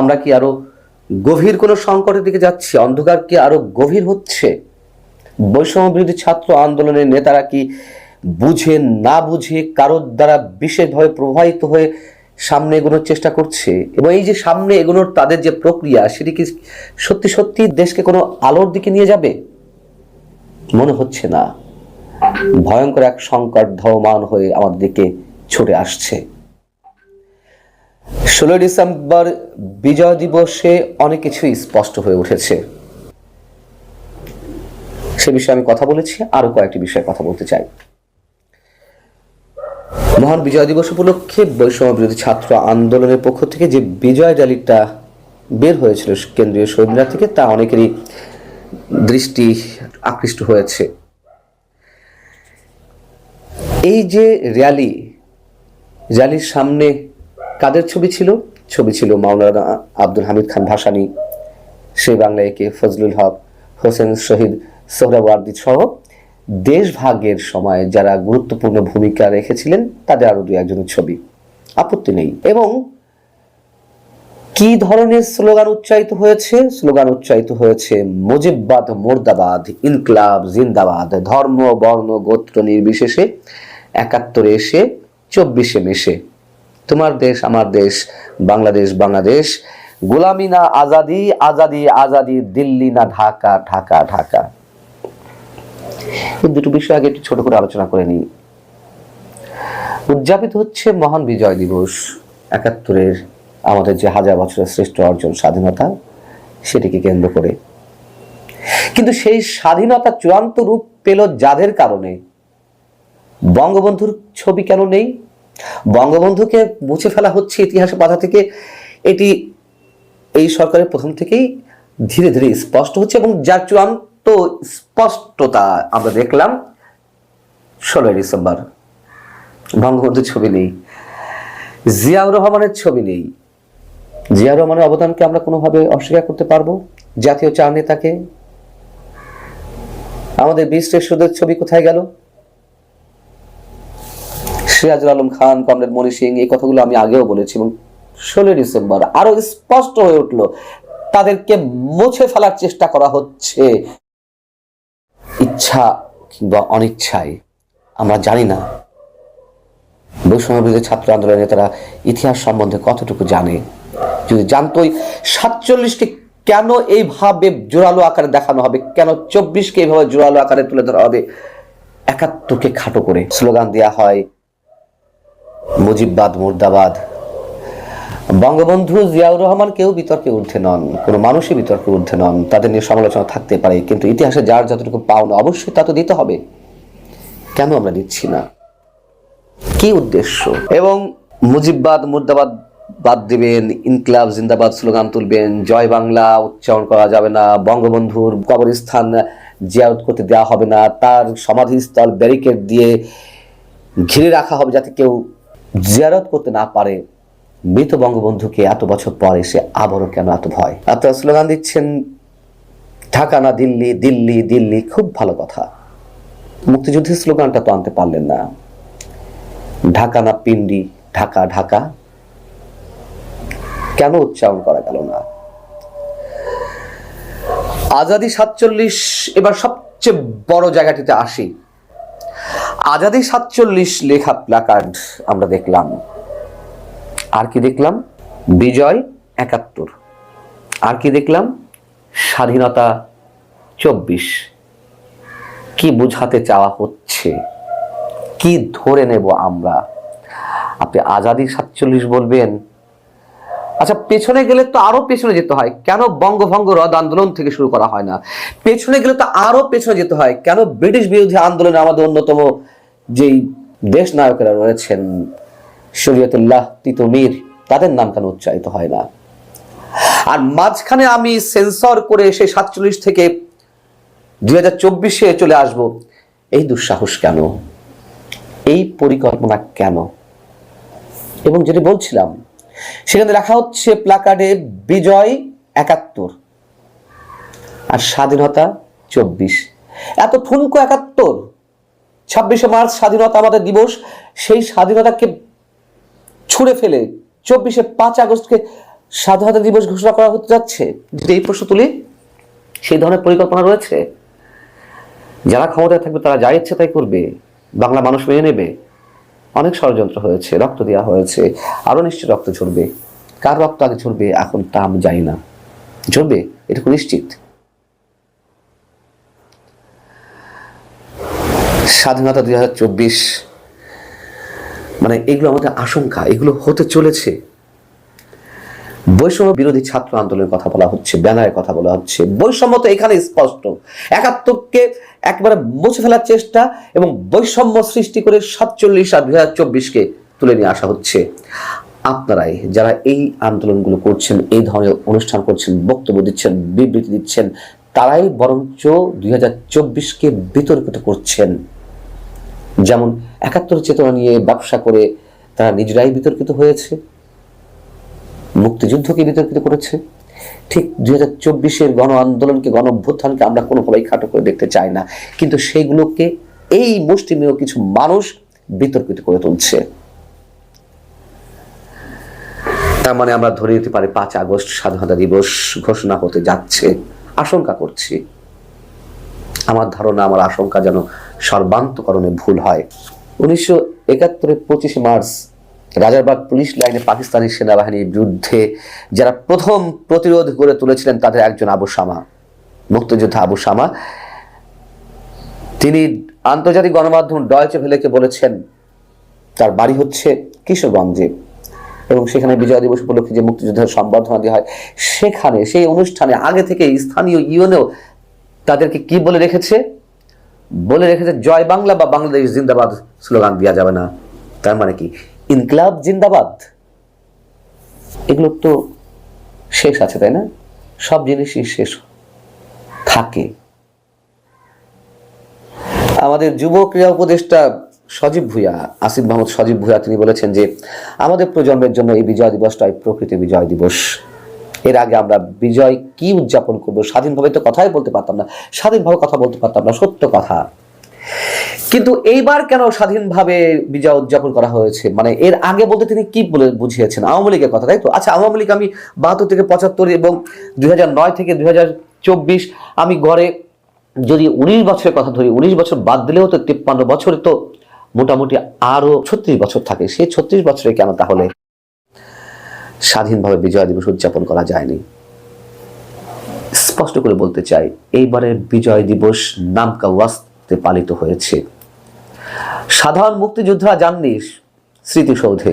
আমরা কি আরও গভীর কোনো সংকটের দিকে যাচ্ছি? অন্ধকার কি আরও গভীর হচ্ছে? বৈষম্য বিরোধী ছাত্র আন্দোলনের নেতারা কি বুঝে না বুঝে কারোর দ্বারা বিশেষভাবে প্রভাবিত হয়ে সামনে এগোনোর চেষ্টা করছে? এবং এই যে সামনে এগোনোর তাদের যে প্রক্রিয়া, সেটি কি সত্যি সত্যি দেশকে কোনো আলোর দিকে নিয়ে যাবে? মনে হচ্ছে না। ভয়ঙ্কর এক সংকট ধাবমান হয়ে আমাদের দিকে ছুটে আসছে। ষোলোই ডিসেম্বর বিজয় দিবসে অনেক কিছুই স্পষ্ট হয়ে উঠেছে। সে বিষয়ে আমি কথা বলেছি আরও কয়েকটি বিষয়ে কথা বলতে চাই। মহান বিজয় দিবস উপলক্ষে বৈষম্য বিরোধী ছাত্র আন্দোলনের পক্ষ থেকে যে বিজয় র্যালিটা বের হয়েছিল কেন্দ্রীয় শহীদ মিনার থেকে, তা অনেকেরই দৃষ্টি আকৃষ্ট হয়েছে। এই যে র্যালি, র্যালির সামনে কাদের ছবি ছিল? ছবি ছিল মাওলানা আব্দুল হামিদ খান ভাসানী, সেই বাংলা একে ফজলুল হক, হোসেন শহীদ সোহরাওয়ার্দি সহ দেশভাগের সময় যারা গুরুত্বপূর্ণ ভূমিকা রেখেছিলেন, তাদের আরও দু একজনের ছবি। আপত্তি নেই। এবং কি ধরনের স্লোগান উচ্চারিত হয়েছে? স্লোগান উচ্চারিত হয়েছে, মুজিববাদ, মোর্দাবাদ, ইনকলাব, জিন্দাবাদ, ধর্ম, বর্ণ, গোত্র নির্বিশেষে একাত্তরে এসে, চব্বিশে মেশে তোমার দেশ, আমার দেশ, বাংলাদেশ বাংলাদেশ। গোলামি না আজাদি আজাদি আজাদি, দিল্লি না ঢাকা ঢাকা ঢাকা। এই দুটো বিষয় আগে একটু ছোট করে আলোচনা করে নিই। উদযাপিত হচ্ছে মহান বিজয় দিবস একাত্তরের আমাদের যে হাজার বছরের শ্রেষ্ঠ অর্জন স্বাধীনতা, সেটিকে কেন্দ্র করে। কিন্তু সেই স্বাধীনতা চূড়ান্ত রূপ পেল যাদের কারণে? বঙ্গবন্ধুর ছবি কেন নেই? বঙ্গবন্ধুকে মুছে ফেলা হচ্ছে ইতিহাসের পাতা থেকে, এটি এই সরকারের প্রথম থেকেই ধীরে ধীরে স্পষ্ট হচ্ছে এবং যার চূড়ান্ত স্পষ্টতা আমরা দেখলাম ষোলোই ডিসেম্বর। বঙ্গবন্ধুর ছবি নেই, জিয়াউর রহমানের ছবি নেই। জিয়াউর রহমানের অবদানকে আমরা কোনোভাবে অস্বীকার করতে পারব? জাতীয় চার নেতাকে? আমাদের বীর শ্রেষ্ঠদের ছবি কোথায় গেল? সিরাজুল আলম খান, কমরেড মনি সিং, এই কথাগুলো আমি আগেও বলেছি এবং ষোলোই ডিসেম্বর আরও স্পষ্ট হয়ে উঠল, তাদেরকে মুছে ফেলার চেষ্টা করা হচ্ছে। ইচ্ছা কিংবা অনিচ্ছায়, আমরা জানি না। বিরোধী ছাত্র আন্দোলনের নেতারা ইতিহাস সম্বন্ধে কতটুকু জানে? যদি জানতোই সাতচল্লিশকে কেন এইভাবে জোরালো আকারে দেখানো হবে? কেন চব্বিশকে এইভাবে জোরালো আকারে তুলে ধরা হবে? একাত্তরকে খাটো করে স্লোগান দেওয়া হয় মুজিববাদ, মুর্দাবাদ। বঙ্গবন্ধু জিয়াউর রহমান কেউ বিতর্কে ঊর্ধ্বে নন, কোনো মানুষই বিতর্কে ঊর্ধ্বে নন, তাদের নিয়ে সমালোচনা থাকতে পারে, কিন্তু ইতিহাসে যার যতটুকু পাওনা অবশ্যই তা তো দিতে হবে। কেন আমরা দিচ্ছি না? কি উদ্দেশ্য? এবং মুজিববাদ, মুর্দাবাদ বাদ দিবেন, ইনকলাব, জিন্দাবাদ স্লোগান তুলবেন, জয় বাংলা উচ্চারণ করা যাবে না, বঙ্গবন্ধুর কবরস্থান জিয়ারত করতে দেওয়া হবে না, তার সমাধিস্থল ব্যারিকেড দিয়ে ঘিরে রাখা হবে যাতে কেউ জিয়ারত করতে না পারে মৃত বঙ্গবন্ধুকে এত বছর পর এসে আবারও কেন এত ভয়? আপনারা স্লোগান দিচ্ছেন ঢাকা না দিল্লি দিল্লি দিল্লি খুব ভালো কথা। মুক্তিযুদ্ধের স্লোগানটা তো আনতে পারলেন না। ঢাকা না পিন্ডি, ঢাকা ঢাকা কেন উচ্চারণ করা গেল না? আজাদি সাতচল্লিশ এবার সবচেয়ে বড় জায়গাটিতে আসি। আজাদি সাতচল্লিশ লেখা প্লাকার্ড আমরা দেখলাম। আর কি দেখলাম? বিজয় একাত্তর। আর কি দেখলাম? স্বাধীনতা চব্বিশ। কি বুঝাতে চাওয়া হচ্ছে? কি ধরে নেব আমরা? আপনি আজাদি সাতচল্লিশ বলবেন? আচ্ছা পেছনে গেলে তো আরও পেছনে যেতে হয়। কেন বঙ্গভঙ্গ রদ আন্দোলন থেকে শুরু করা হয় না? পেছনে গেলে তো আরও পেছনে যেতে হয়। কেন ব্রিটিশ বিরোধী আন্দোলনে আমাদের অন্যতম যেই দেশ নায়কেরা রয়েছেন শরীয়তুল্লাহ, তিতুমির, তাদের নাম কেন উচ্চারিত হয় না? আর মাঝখানে আমি সেন্সর করে এসে সাতচল্লিশ থেকে দুই হাজার চব্বিশে চলে আসব, এই দুঃসাহস কেন? এই পরিকল্পনা কেন? এবং যেটি বলছিলাম, সেখানে লেখা হচ্ছে, প্লাকার্ডে বিজয় একাত্তর আর স্বাধীনতা চব্বিশ। এত ঠুনকো একাত্তর ছাব্বিশে মার্চ স্বাধীনতা আমাদের দিবস, সেই স্বাধীনতাকে ছুঁড়ে ফেলে চব্বিশে পাঁচ আগস্টকে স্বাধীনতা দিবস ঘোষণা করা হতে যাচ্ছে। যদি এই প্রশ্ন তুলি, সেই ধরনের পরিকল্পনা রয়েছে। যারা ক্ষমতায় থাকবে তারা যা ইচ্ছে তাই করবে, বাংলা মানুষ মেনে নেবে। অনেক ষড়যন্ত্র হয়েছে, রক্ত দেওয়া হয়েছে, আরও নিশ্চয় রক্ত ঝরবে। কার রক্ত আগে ঝরবে, এখন তা আমি জানি না। ঝরবে, এটুকু নিশ্চিত? স্বাধীনতা দুই হাজার চব্বিশ মানে এগুলো আমাদের আশঙ্কা, এগুলো হতে চলেছে। বৈষম্য বিরোধী ছাত্র আন্দোলনের কথা বলা হচ্ছে, ব্যানারের কথা বলা হচ্ছে। বৈষম্য তো এখানে স্পষ্ট। একাত্তরকে একবারে মুছে ফেলার চেষ্টা এবং বৈষম্য সৃষ্টি করে সাতচল্লিশ আর দুই হাজার চব্বিশকে তুলে নিয়ে আসা হচ্ছে। আপনারাই যারা এই আন্দোলনগুলো করছেন, এই ধরনের অনুষ্ঠান করছেন, বক্তব্য দিচ্ছেন, বিবৃতি দিচ্ছেন, তারাই বরঞ্চ দুই হাজার চব্বিশকে বিতর্কিত করছেন। যেমন একাত্তর চেতনা নিয়ে ব্যবসা করে তারা নিজেরাই বিতর্কিত হয়েছে, মুক্তিযুদ্ধকে বিতর্কিত করেছে। ঠিক দুই হাজার চব্বিশের গণ আন্দোলনকে, গণ অভ্যুত্থানকে আমরা কোনোভাবেই খাটো করে দেখতে চাই না। কিন্তু সেইগুলোকে এই মুষ্টিমেয় কিছু মানুষ বিতর্কিত করে তুলছে। তার মানে আমরা ধরে নিতে পারি পাঁচ আগস্ট স্বাধীনতা দিবস ঘোষণা হতে যাচ্ছে, আশঙ্কা করছি। আমার ধারণা, আমার আশঙ্কা যেন সর্বান্তকরণে ভুল হয়। উনিশশো একাত্তরের পঁচিশে মার্চ রাজারবাগ পুলিশ লাইনে পাকিস্তানি সেনাবাহিনীর বিরুদ্ধে যারা প্রথম প্রতিরোধ গড়ে তুলেছিলেন তাদের একজন আবু শামা মুক্তিযোদ্ধা আবু শামা তিনি আন্তর্জাতিক গণমাধ্যম ডয়চে ভেলেকে বলেছেন, তার বাড়ি হচ্ছে কিশোরগঞ্জে। এবং সেখানে বিজয় দিবস উপলক্ষে যে মুক্তিযোদ্ধার সম্বর্ধনা দেওয়া হয়, সেখানে সেই অনুষ্ঠানে আগে থেকে স্থানীয় ইউনেও তাদেরকে কি বলে রেখেছে? বলে রেখেছে, জয় বাংলা বা বাংলাদেশ জিন্দাবাদ স্লোগান দেওয়া যাবে না। তার মানে কি? ইনকলাব জিন্দাবাদ? এগুলো তো শেষ আছে, তাই না? সব জিনিসই শেষ থাকে। আমাদের যুব ক্রীড়া উপদেষ্টা সজীব ভুইয়া, আসিফ মাহমুদ সজীব ভুইয়া তিনি বলেছেন যে, আমাদের প্রজন্মের জন্য এই বিজয় দিবসটাই প্রকৃতি বিজয় দিবস। এর আগে আমরা বিজয় কি উদযাপন করব? স্বাধীনভাবে তো কথাই বলতে পারতাম না। স্বাধীনভাবে কথা বলতে পারতাম না, সত্য কথা। কিন্তু এইবার কেন স্বাধীনভাবে বিজয় উদযাপন করা হয়েছে? মানে এর আগে বলতে তিনি কি বলে বুঝিয়েছেন? আওয়ামী লীগের কথা, তাই তো? আচ্ছা আওয়ামী লীগ আমি বাহাত্তর থেকে পঁচাত্তর এবং দুই থেকে দুই আমি গড়ে যদি উনিশ বছরের কথা ধরি, উনিশ বছর বাদ দিলেও তো তিপ্পান্ন বছরে তো মোটামুটি আরও ছত্রিশ বছর থাকে। সেই ছত্রিশ বছরে কেন তাহলে স্বাধীনভাবে বিজয় দিবস উদযাপন করা যায়নি। স্পষ্ট করে বলতে চাই, এইবারের বিজয় দিবস নামকা ওয়াস্তে পালিত হয়েছে। সাধারণ মুক্তিযোদ্ধারা যাননি স্মৃতিসৌধে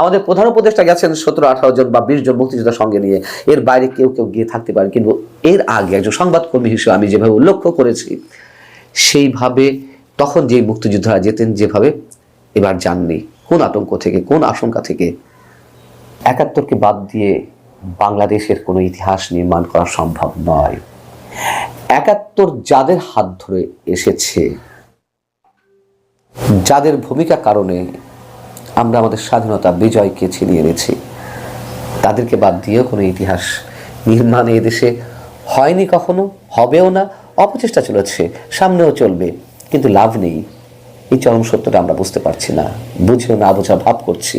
আমাদের প্রধান উপদেষ্টা গেছেন সতেরো, আঠারো জন বা বিশ জন মুক্তিযোদ্ধার সঙ্গে নিয়ে। এর বাইরে কেউ কেউ গিয়ে থাকতে পারে কিন্তু এর আগে একজন সংবাদকর্মী হিসেবে আমি যেভাবে উল্লেখ করেছি, সেইভাবে তখন যে মুক্তিযোদ্ধারা যেতেন যেভাবে এবার যাননি কোন আতঙ্ক থেকে, কোন আশঙ্কা থেকে একাত্তরকে বাদ দিয়ে বাংলাদেশের কোনো ইতিহাস নির্মাণ করা সম্ভব নয়। একাত্তর যাদের হাত ধরে এসেছে, যাদের ভূমিকা কারণে আমরা আমাদের স্বাধীনতা বিজয়কে ছিনিয়ে এনেছি, তাদেরকে বাদ দিয়েও কোনো ইতিহাস নির্মাণ এই দেশে হয়নি কখনো, হবেও না, অপচেষ্টা চলেছে, সামনেও চলবে, কিন্তু লাভ নেই। এই চরম সত্যটা আমরা বুঝতে পারছি না, বুঝেও না, বোঝা ভাব করছি।